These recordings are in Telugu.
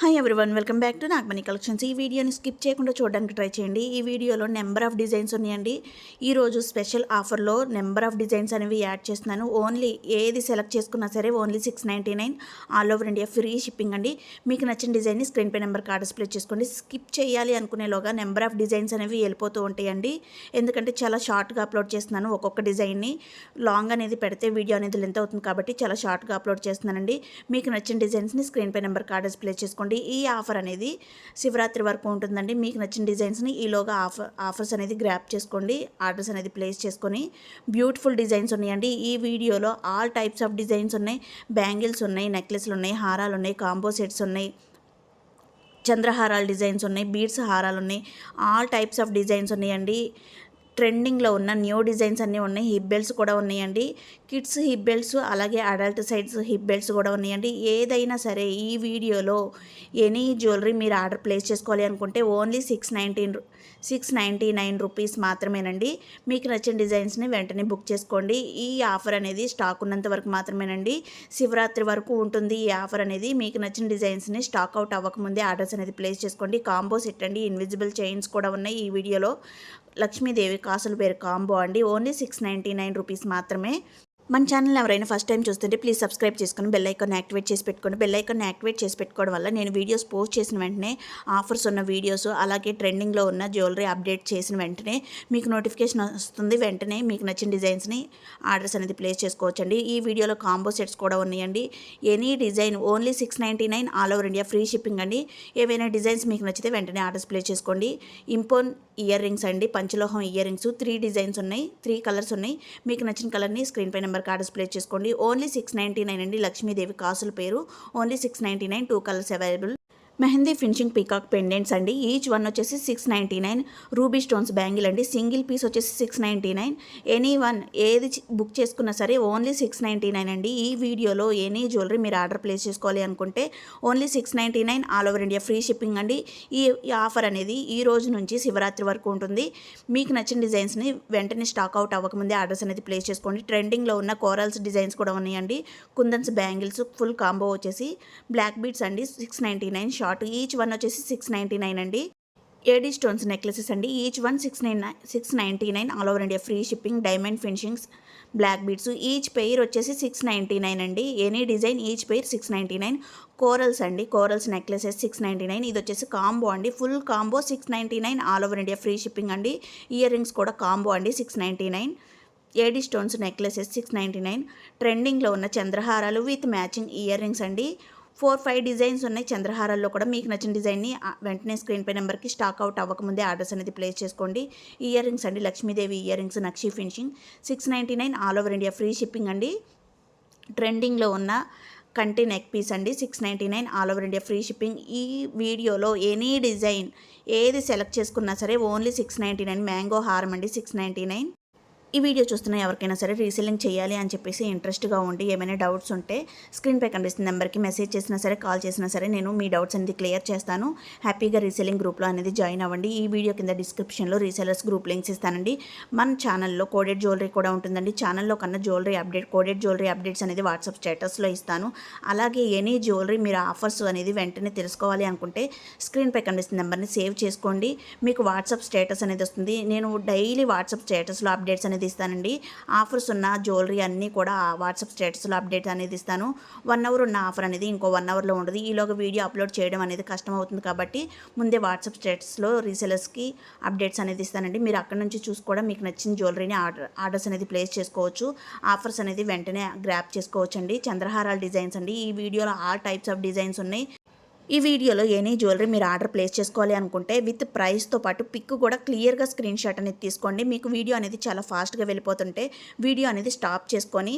Hi everyone welcome back to Nagamani collections ఈ వీడియోని స్కిప్ చేయకుండా చూడడానికి ట్రై చేయండి. ఈ వీడియోలో నెంబర్ ఆఫ్ డిజైన్స్ ఉన్నాయండి. ఈరోజు స్పెషల్ ఆఫర్లో నెంబర్ ఆఫ్ డిజైన్స్ అనేవి యాడ్ చేస్తున్నాను. ఓన్లీ ఏది సెలెక్ట్ చేసుకున్నా సరే only six ninety nine all over India free shipping అండి. మీకు నచ్చిన డిజైన్ని స్క్రీన్ పై నెంబర్ కార్డ్ డిస్ప్లే చేసుకోండి. స్కిప్ చేయాలి అనుకునేలోగా నెంబర్ ఆఫ్ డిజైన్స్ అనేవి వెళ్ళిపోతూ ఉంటాయండి. ఎందుకంటే చాలా షార్ట్గా అప్లోడ్ చేస్తున్నాను ఒక్కొక్క డిజైన్ని లాంగ్ అనేది పెడితే వీడియో అనేది లెంత్ అవుతుంది కాబట్టి చాలా షార్ట్గా అప్లోడ్ చేస్తున్నానండి. మీకు నచ్చిన డిజైన్స్ని స్క్రీన్ పై నెంబర్ కార్డ్ డిస్ప్లే చేసుకోండి. ఈ ఆఫర్ అనేది శివరాత్రి వరకు ఉంటుందండి. మీకు నచ్చిన డిజైన్స్ని ఈలోగా ఆఫర్ ఆఫర్స్ అనేది గ్రాప్ చేసుకోండి. ఆర్డర్స్ అనేది ప్లేస్ చేసుకొని బ్యూటిఫుల్ డిజైన్స్ ఉన్నాయండి. ఈ వీడియోలో ఆల్ టైప్స్ ఆఫ్ డిజైన్స్ ఉన్నాయి. బ్యాంగిల్స్ ఉన్నాయి నెక్లెస్లు ఉన్నాయి హారాలు ఉన్నాయి కాంబో సెట్స్ ఉన్నాయి. చంద్రహారాల డిజైన్స్ ఉన్నాయి బీడ్స్ హారాలు ఉన్నాయి. ఆల్ టైప్స్ ఆఫ్ డిజైన్స్ ఉన్నాయండి. ట్రెండింగ్లో ఉన్న న్యూ డిజైన్స్ అన్నీ ఉన్నాయి. హిప్ బెల్ట్స్ కూడా ఉన్నాయండి. కిడ్స్ హిప్ బెల్ట్స్ అలాగే అడల్ట్ సైడ్స్ హిప్ బెల్ట్స్ కూడా ఉన్నాయండి. ఏదైనా సరే ఈ వీడియోలో ఎనీ జ్యువెలరీ మీరు ఆర్డర్ ప్లేస్ చేసుకోవాలి అనుకుంటే only six nineteen six ninety nine rupees మాత్రమేనండి. మీకు నచ్చిన డిజైన్స్ని వెంటనే బుక్ చేసుకోండి. ఈ ఆఫర్ అనేది స్టాక్ ఉన్నంత వరకు మాత్రమేనండి. శివరాత్రి వరకు ఉంటుంది ఈ ఆఫర్ అనేది. మీకు నచ్చిన డిజైన్స్ని స్టాక్ అవుట్ అవ్వకముందే ఆర్డర్స్ అనేది ప్లేస్ చేసుకోండి. కాంబో సెట్ అండి. ఇన్విజిబుల్ చైన్స్ కూడా ఉన్నాయి ఈ వీడియోలో. లక్ష్మీదేవి కాసుల పేరు కాంబో అండి. Only six ninety nine rupees మాత్రమే. మన ఛానల్ ఎవరైనా ఫస్ట్ టైం చూస్తుంటే ప్లీజ్ సబ్స్క్రైబ్ చేసుకుని బెల్ ఐకాన్ యాక్టివేట్ చేసి పెట్టుకోండి. బెల్ ఐకాన్ యాక్టివేట్ చేసి పెట్టుకోవడం వల్ల నేను వీడియోస్ పోస్ట్ చేసిన వెంటనే ఆఫర్స్ ఉన్న వీడియోస్ అలాగే ట్రెండింగ్లో ఉన్న జ్యువెలరీ అప్డేట్ చేసిన వెంటనే మీకు నోటిఫికేషన్ వస్తుంది. వెంటనే మీకు నచ్చిన డిజైన్స్ని ఆర్డర్స్ అనేది ప్లేస్ చేసుకోవచ్చండి. ఈ వీడియోలో కాంబో సెట్స్ కూడా ఉన్నాయండి. Any design only six ninety nine all over India free shipping అండి. ఏవైనా డిజైన్స్ మీకు నచ్చితే వెంటనే ఆర్డర్స్ ప్లేస్ చేసుకోండి. ఇంపోన్ ఇయర్ రింగ్స్ అండి. పంచలోహం ఇయర్ రింగ్స్ త్రీ డిజైన్స్ ఉన్నాయి. త్రీ కలర్స్ ఉన్నాయి. మీకు నచ్చిన కలర్ని స్క్రీన్ పై నెంబర్ కార్డ్ డిస్ప్లే చేసుకోండి. ఓన్లీ సిక్స్ నైంటీ నైన్ అండి లక్ష్మీదేవి కాసుల పేరు. Only six ninety nine two colours available. Mehndi finishing peacock pendants అండి. ఈచ్ వన్ వచ్చేసి six ninety nine ruby stones bangle అండి. సింగిల్ పీస్ వచ్చేసి six ninety nine any one ఏది బుక్ చేసుకున్నా సరే ఓన్లీ సిక్స్ నైంటీ నైన్ అండి. ఈ వీడియోలో ఎనీ జ్యువెలరీ మీరు ఆర్డర్ ప్లేస్ చేసుకోవాలి అనుకుంటే only six ninety nine all over India free shipping అండి. ఈ ఆఫర్ అనేది ఈ రోజు నుంచి శివరాత్రి వరకు ఉంటుంది. మీకు నచ్చిన డిజైన్స్ని వెంటనే స్టాక్ అవుట్ అవ్వకముందే ఆర్డర్స్ అనేది ప్లేస్ చేసుకోండి. ట్రెండింగ్లో ఉన్న కోరల్స్ డిజైన్స్ కూడా ఉన్నాయండి. కుందన్స్ బ్యాంగిల్స్ ఫుల్ కాంబో వచ్చేసి బ్లాక్ బీట్స్ అండి. Six ninety nine shop short each one వచ్చేసి సిక్స్ నైంటీ నైన్ అండి. ఏడీ స్టోన్స్ నెక్లెసెస్ అండి. Each one six nine six ninety nine all over India. Free shipping diamond finishings black beads. Each pair వచ్చేసి సిక్స్ నైంటీ నైన్ అండి. Any design each pair six ninety nine. Corals అండి. Corals necklaces six ninety nine. ఇది వచ్చేసి కాంబో అండి. Full combo six ninety nine all over India. Free shipping అండి. ఇయర్ రింగ్స్ కూడా కాంబో అండి. Six ninety nine. AD stones necklaces six ninety nine. ట్రెండింగ్లో ఉన్న చంద్రహారాలు విత్ మ్యాచింగ్ ఇయర్ రింగ్స్ అండి. ఫోర్ ఫైవ్ డిజైన్స్ ఉన్నాయి చంద్రహారాల్లో కూడా. మీకు నచ్చిన డిజైన్ని వెంటనే స్క్రీన్ పై నెంబర్కి స్టాక్ అవుట్ అవ్వకముందే ఆర్డర్స్ అనేది ప్లేస్ చేసుకోండి. ఇయర్ రింగ్స్ అండి లక్ష్మీదేవి ఇయర్ రింగ్స్ నక్షి finishing. Six ninety nine all over India free shipping అండి. ట్రెండింగ్లో ఉన్న కంటి నెక్ పీస్ అండి six ninety nine all over India free shipping. ఈ వీడియోలో ఎనీ డిజైన్ ఏది సెలెక్ట్ చేసుకున్నా సరే only six ninety nine mango హారం అండి సిక్స్ నైంటీ నైన్. ఈ వీడియో చూస్తున్న ఎవరికైనా సరే రీసెల్లింగ్ చేయాలి అని చెప్పేసి ఇంట్రెస్ట్గా ఉండి ఏమైనా డౌట్స్ ఉంటే స్క్రీన్పై కనిపిస్తున్న నెంబర్కి మెసేజ్ చేసినా సరే కాల్ చేసినా సరే నేను మీ డౌట్స్ అనేది క్లియర్ చేస్తాను. హ్యాపీగా రీసెల్లింగ్ గ్రూప్లో అనేది జాయిన్ అవ్వండి. ఈ వీడియో కింద డిస్క్రిప్షన్లో రీసెలర్స్ గ్రూప్ లింక్స్ ఇస్తానండి. మన ఛానల్లో కోడెడ్ జ్యువెలరీ కూడా ఉంటుందండి. ఛానల్లో కన్నా jewellery update coded jewellery updates అనేది వాట్సాప్ స్టేటస్లో ఇస్తాను. అలాగే ఎనీ జ్యువెలరీ మీరు ఆఫర్స్ అనేది వెంటనే తెలుసుకోవాలి అనుకుంటే స్క్రీన్పై కనిపిస్తున్న నెంబర్ని సేవ్ చేసుకోండి. మీకు వాట్సాప్ స్టేటస్ అనేది వస్తుంది. నేను డైలీ వాట్సాప్ స్టేటస్లో అప్డేట్స్ అనేది ఇస్తానండి. ఆఫర్స్ ఉన్న జ్యువెలరీ అన్నీ కూడా వాట్సాప్ స్టేటస్లో అప్డేట్ అనేది ఇస్తాను. వన్ అవర్ ఉన్న ఆఫర్ అనేది ఇంకో వన్ అవర్లో ఉండదు. ఈలోగా వీడియో అప్లోడ్ చేయడం అనేది కష్టం అవుతుంది కాబట్టి ముందే వాట్సాప్ స్టేటస్లో రీసెలర్స్కి అప్డేట్స్ అనేది ఇస్తానండి. మీరు అక్కడ నుంచి చూసుకోవడం మీకు నచ్చిన జ్యువెలరీని ఆర్డర్ ఆర్డర్స్ అనేది ప్లేస్ చేసుకోవచ్చు. ఆఫర్స్ అనేది వెంటనే గ్రాప్ చేసుకోవచ్చు అండి చంద్రహారాల డిజైన్స్ అండి. ఈ వీడియోలో ఆల్ టైప్స్ ఆఫ్ డిజైన్స్ ఉన్నాయి. ఈ వీడియోలో ఎనీ జ్యువెలరీ మీరు ఆర్డర్ ప్లేస్ చేసుకోవాలి అనుకుంటే విత్ ప్రైస్తో పాటు పిక్ కూడా క్లియర్గా స్క్రీన్ షాట్ అనేది తీసుకోండి. మీకు వీడియో అనేది చాలా ఫాస్ట్గా వెళ్ళిపోతుంటే వీడియో అనేది స్టాప్ చేసుకొని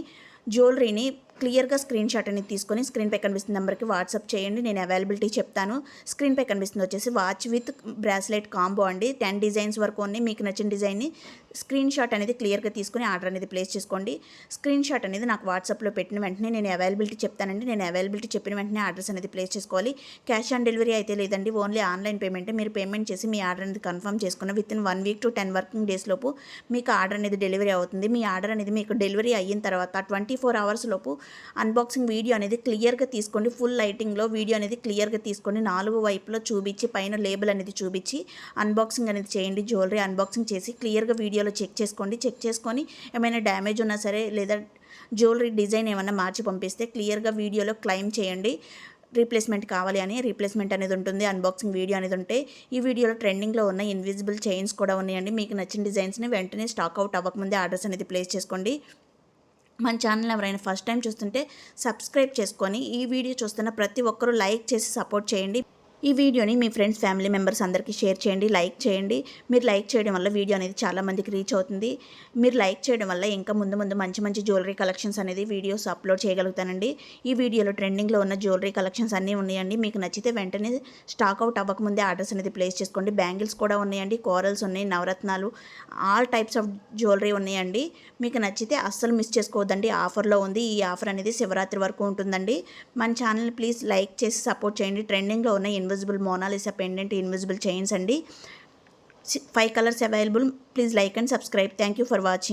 జ్యువెలరీని క్లియర్గా స్క్రీన్ షాట్ అనేది తీసుకొని స్క్రీన్పై కనిపిస్తున్న నెంబర్కి వాట్సాప్ చేయండి. నేను అవైలబిలిటీ చెప్తాను. స్క్రీన్పై కనిపిస్తుంది వచ్చేసి వాచ్ విత్ బ్రాస్లెట్ కాంబో అండి. టెన్ డిజైన్స్ వరకు ఉన్నాయి. మీకు నచ్చిన డిజైన్ని స్క్రీన్ షాట్ అనేది క్లియర్గా తీసుకొని ఆర్డర్ అనేది ప్లేస్ చేసుకోండి. స్క్రీన్ షాట్ అనేది నాకు వాట్సాప్లో పెట్టిన వెంటనే నేను అవైలబిలిటీ చెప్తానండి. నేను అవైలబిలిటీ చెప్పిన వెంటనే అడ్రస్ అనేది ప్లేస్ చేసుకోవాలి. క్యాష్ ఆన్ డెలివరీ అయితే లేదండి. Only online payment. మీరు పేమెంట్ చేసి మీ ఆర్డర్ అనేది కన్ఫర్మ్ చేసుకున్న within one week to ten working days లోపు మీకు ఆర్డర్ అనేది డెలివరీ అవుతుంది. మీ ఆర్డర్ అనేది మీకు డెలివరీ అయిన తర్వాత ట్వంటీ ఫోర్ అవర్స్ లోపు అన్బాక్సింగ్ వీడియో అనేది క్లియర్గా తీసుకోండి. ఫుల్ లైటింగ్లో వీడియో అనేది క్లియర్గా తీసుకొని నాలుగు వైపులో చూపించి పైన లేబుల్ అనేది చూపించి అన్బాక్సింగ్ అనేది చేయండి. జ్యువెలరీ అన్బాక్సింగ్ చేసి క్లియర్గా వీడియోలో చెక్ చేసుకోండి. చెక్ చేసుకొని ఏమైనా డ్యామేజ్ ఉన్నా సరే లేదా జ్యువెలరీ డిజైన్ ఏమైనా మార్చి పంపిస్తే క్లియర్గా వీడియోలో క్లెయిమ్ చేయండి. రీప్లేస్మెంట్ కావాలి అని రీప్లేస్మెంట్ అనేది ఉంటుంది. అన్బాక్సింగ్ వీడియో అనేది ఉంటే ఈ వీడియోలో ట్రెండింగ్లో ఉన్న ఇన్విజిబుల్ చైన్స్ కూడా ఉన్నాయండి. మీకు నచ్చిన డిజైన్స్ని వెంటనే స్టాక్ అవుట్ అవ్వకముందే ఆర్డర్స్ అనేది ప్లేస్ చేసుకోండి. మన ఛానల్ ఎవరైనా ఫస్ట్ టైం చూస్తుంటే సబ్స్క్రైబ్ చేసుకొని ఈ వీడియో చూస్తున్న ప్రతి ఒక్కరూ లైక్ చేసి సపోర్ట్ చేయండి. ఈ వీడియోని మీ ఫ్రెండ్స్ ఫ్యామిలీ మెంబర్స్ అందరికీ షేర్ చేయండి లైక్ చేయండి. మీరు లైక్ చేయడం వల్ల వీడియో అనేది చాలామందికి రీచ్ అవుతుంది. మీరు లైక్ చేయడం వల్ల ఇంకా ముందు ముందు మంచి మంచి జ్యువెలరీ కలెక్షన్స్ అనేది వీడియోస్ అప్లోడ్ చేయగలుగుతానండి. ఈ వీడియోలో ట్రెండింగ్లో ఉన్న జ్యువెలరీ కలెక్షన్స్ అన్నీ ఉన్నాయండి. మీకు నచ్చితే వెంటనే స్టాక్ అవుట్ అవ్వకముందే ఆర్డర్స్ అనేది ప్లేస్ చేసుకోండి. బ్యాంగిల్స్ కూడా ఉన్నాయండి కోరల్స్ ఉన్నాయి నవరత్నాలు ఆల్ టైప్స్ ఆఫ్ జ్యువెలరీ ఉన్నాయండి. మీకు నచ్చితే అస్సలు మిస్ చేసుకోవద్దండి. ఆఫర్లో ఉంది. ఈ ఆఫర్ అనేది శివరాత్రి వరకు ఉంటుందండి. మన ఛానల్ని ప్లీజ్ లైక్ చేసి సపోర్ట్ చేయండి. ట్రెండింగ్లో ఉన్న invisible Mona Lisa pendant invisible chains అండి. Five colours available please like and subscribe thank you for watching